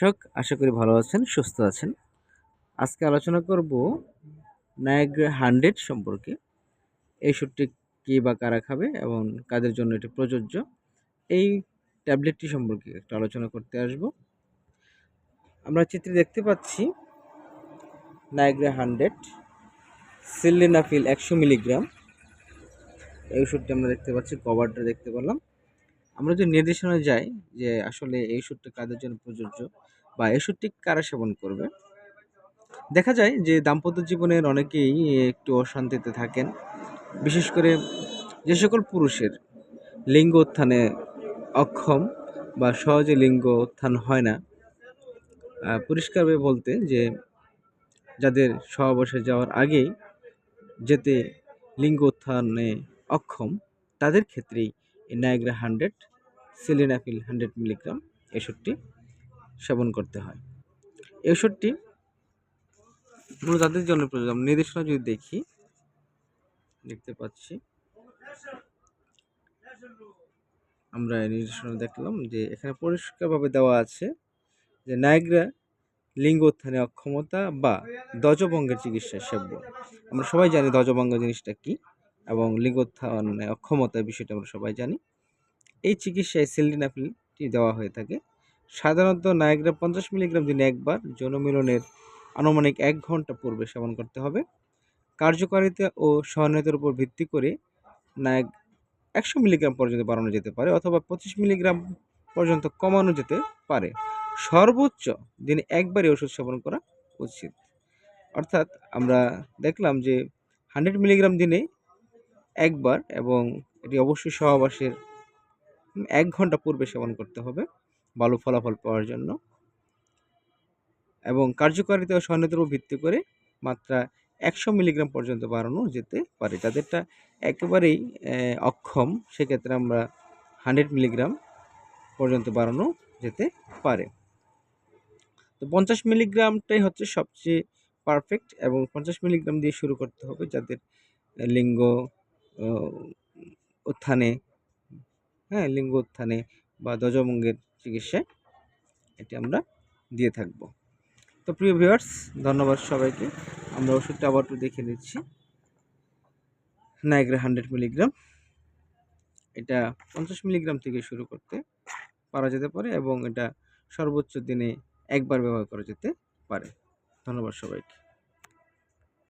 দর্শক, আশা করি ভালো আছেন, সুস্থ আছেন। আজকে আলোচনা করব নায়াগ্রা হান্ড্রেড সম্পর্কে। এই ওষুধটি কী বা কারা খাবে এবং কাদের জন্য এটি প্রযোজ্য? এই ট্যাবলেটটি সম্পর্কে একটু আলোচনা করতে আসব। আমরা চিত্রে দেখতে পাচ্ছি নায়াগ্রা হান্ড্রেড সিলিনাফিল একশো মিলিগ্রাম। এই ওষুধটি আমরা দেখতে পাচ্ছি, কভারটা দেখতে পেলাম। আমরা যদি নির্দেশনায় যাই যে আসলে এই ওষুধটা কাদের জন্য প্রযোজ্য বা এই ওষুধটি কারা সেবন করবে, দেখা যায় যে দাম্পত্য জীবনের অনেকেই একটু অশান্তিতে থাকেন। বিশেষ করে যে সকল পুরুষের লিঙ্গ উত্থানে অক্ষম বা সহজে লিঙ্গ উত্থান হয় না পরিষ্কারভাবে বলতে যে যাদের সহবাসে যাওয়ার আগেই যেতে লিঙ্গ উত্থানে অক্ষম, তাদের ক্ষেত্রেই Niagra hundred sildenafil hundred milligram ওষুধটি সেবন করতে হয়। এই ওষুধটি মূলত তাদের জন্য প্রয়োজন নির্দেশনা যদি দেখি, দেখতে পাচ্ছি। আমরা নির্দেশনা দেখলাম যে এখানে পরিষ্কারভাবে দেওয়া আছে যে নায়গ্রা লিঙ্গ উত্থানে অক্ষমতা বা দজভঙ্গের চিকিৎসা সেব্য। আমরা সবাই জানি দজভঙ্গ জিনিসটা কি। এবং লিঙ্গ উত্থানে অক্ষমতার বিষয়টা আমরা সবাই জানি। এই চিকিৎসায় সিলডিনাফিলটি দেওয়া হয়ে থাকে। সাধারণত নায়গ্রা পঞ্চাশ মিলিগ্রাম দিনে একবার, যৌন মিলনের আনুমানিক এক ঘণ্টা পূর্বে সেবন করতে হবে। কার্যকারিতা ও সহনীয়তার উপর ভিত্তি করে নায়ক একশো মিলিগ্রাম পর্যন্ত বাড়ানো যেতে পারে অথবা পঁচিশ মিলিগ্রাম পর্যন্ত কমানো যেতে পারে। সর্বোচ্চ দিনে একবারই ওষুধ সেবন করা উচিত। অর্থাৎ আমরা দেখলাম যে হান্ড্রেড মিলিগ্রাম দিনে একবার এবং এটি অবশ্যই সহবাসের এক ঘণ্টা পূর্বে সেবন করতে হবে ভালো ফলাফল পাওয়ার জন্য। এবং কার্যকারিতা ও সহনীয়তার উপর ভিত্তি করে মাত্রা একশো মিলিগ্রাম পর্যন্ত বাড়ানো যেতে পারে। যাদেরটা একেবারেই অক্ষম, সেক্ষেত্রে আমরা হান্ড্রেড মিলিগ্রাম পর্যন্ত বাড়ানো যেতে পারে। তো পঞ্চাশ মিলিগ্রামটাই হচ্ছে সবচেয়ে পারফেক্ট এবং পঞ্চাশ মিলিগ্রাম দিয়ে শুরু করতে হবে যাদের লিঙ্গ উত্থানে হ্যাঁ লিঙ্গ উত্থানে বা ধ্বজভঙ্গের চিকিৎসায় এটি আমরা দিয়ে থাকব। তো প্রিয় ভিউয়ার্স, ধন্যবাদ সবাইকে। আমরা ওষুধটা আবার একটু দেখে নিচ্ছি। নাইগ্রা হান্ড্রেড মিলিগ্রাম এটা পঞ্চাশ মিলিগ্রাম থেকে শুরু করতে পারা যেতে পারে এবং এটা সর্বোচ্চ দিনে একবার ব্যবহার করা যেতে পারে। ধন্যবাদ সবাইকে।